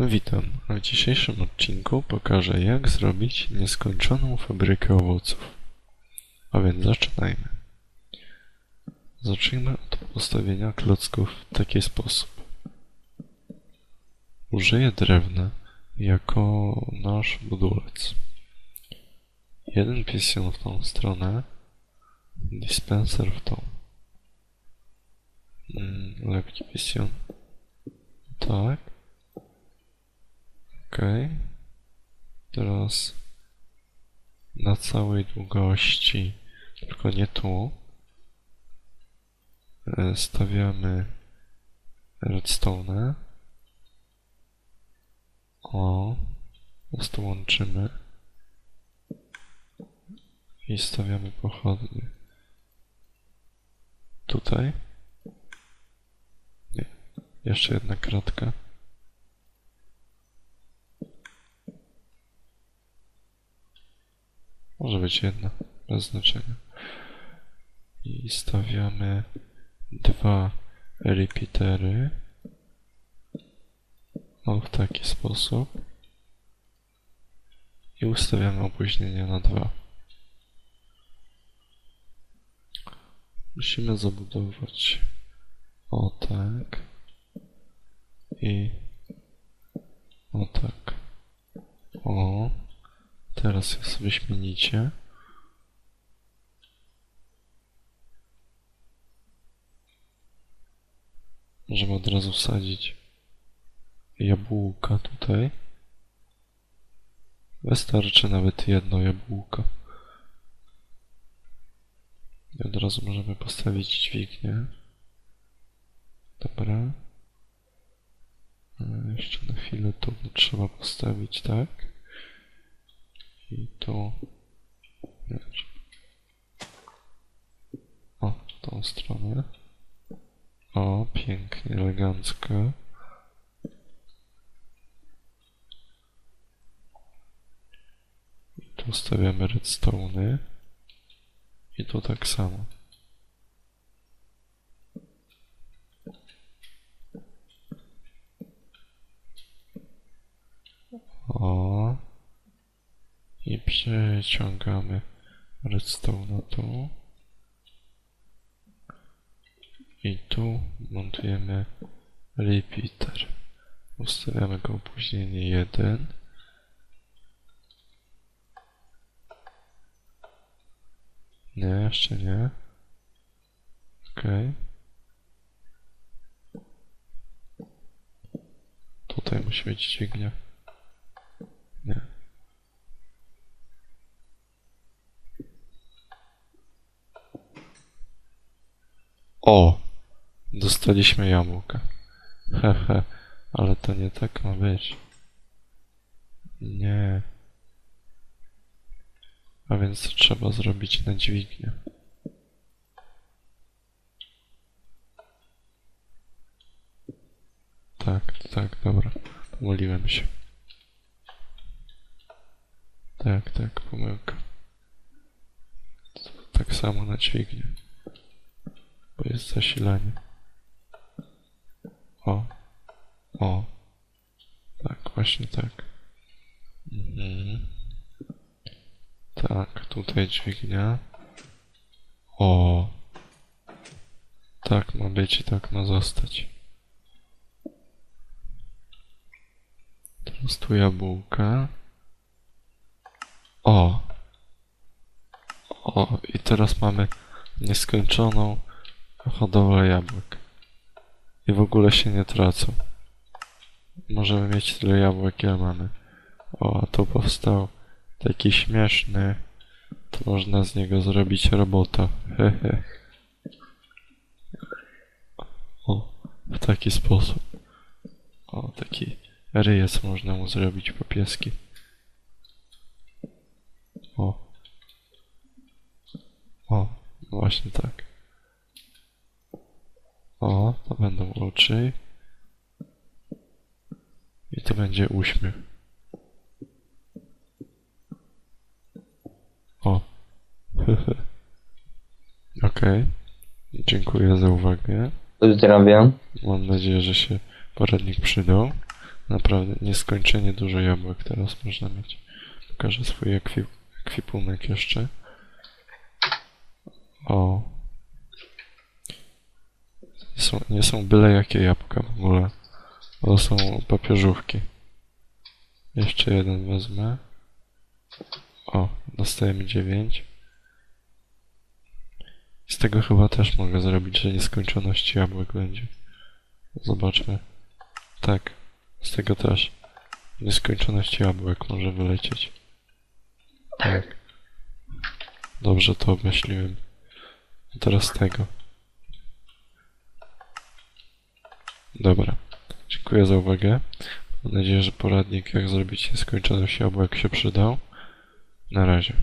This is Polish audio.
Witam. W dzisiejszym odcinku pokażę jak zrobić nieskończoną fabrykę owoców. A więc zaczynajmy. Zacznijmy od postawienia klocków w taki sposób. Użyję drewna jako nasz budulec. Jeden piston w tą stronę, dispenser w tą. Mm, Lekki piston. Tak. Ok. Teraz na całej długości, tylko nie tu, e, stawiamy redstone. O, teraz tu łączymy i stawiamy pochodnie. Tutaj. Nie, jeszcze jedna kratka. Może być jedna, bez znaczenia. I stawiamy dwa repeatery. O, w taki sposób. I ustawiamy opóźnienie na dwa. Musimy zabudować o tak i o tak. O. Teraz jest wyśmienicie. Możemy od razu wsadzić jabłka tutaj. Wystarczy nawet jedno jabłko. I od razu możemy postawić dźwignię. Dobra. A jeszcze na chwilę tu trzeba postawić, tak? I tu. Wiesz. O, tą stronę. O, pięknie, elegancko. I tu stawiamy redstone'y. I tu tak samo. O. I przeciągamy redstone na tu. I tu montujemy repeater. Ustawiamy go opóźnienie 1. Nie, jeszcze nie. Ok. Tutaj musi być dźwignia. Nie. O! Dostaliśmy jabłka. Hehe, ale to nie tak ma być. Nie. A więc to trzeba zrobić na dźwignię. Tak, tak, dobra. Pomyliłem się. Tak, tak, pomyłka. Tak samo na dźwignię. Jest zasilanie. O. O. Tak, właśnie tak. Mhm. Tak, tutaj dźwignia. O. Tak ma być i tak ma zostać. Teraz tu jabłka. O. O, i teraz mamy nieskończoną hodowlę jabłek. I w ogóle się nie tracą. Możemy mieć tyle jabłek, ile mamy. O, a tu powstał taki śmieszny. To można z niego zrobić robota. Hehe. O, w taki sposób. O, taki ryjec można mu zrobić po pieski. O. O, właśnie tak. Będą oczy. I to będzie uśmiech. O. Okej. Dziękuję za uwagę. Pozdrawiam. Mam nadzieję, że się poradnik przydał. Naprawdę nieskończenie dużo jabłek teraz można mieć. Pokażę swój ekwi ekwipunek jeszcze. O. Są, nie są byle jakie jabłka w ogóle. To są papieżówki. Jeszcze jeden wezmę. O, dostajemy 9. Z tego chyba też mogę zrobić, że nieskończoność jabłek będzie. Zobaczmy. Tak, z tego też. Nieskończoność jabłek może wylecieć. Tak. Dobrze to obmyśliłem. Teraz tego. Dobra. Dziękuję za uwagę. Mam nadzieję, że poradnik jak zrobić nieskończoność jabłek się przydał. Na razie.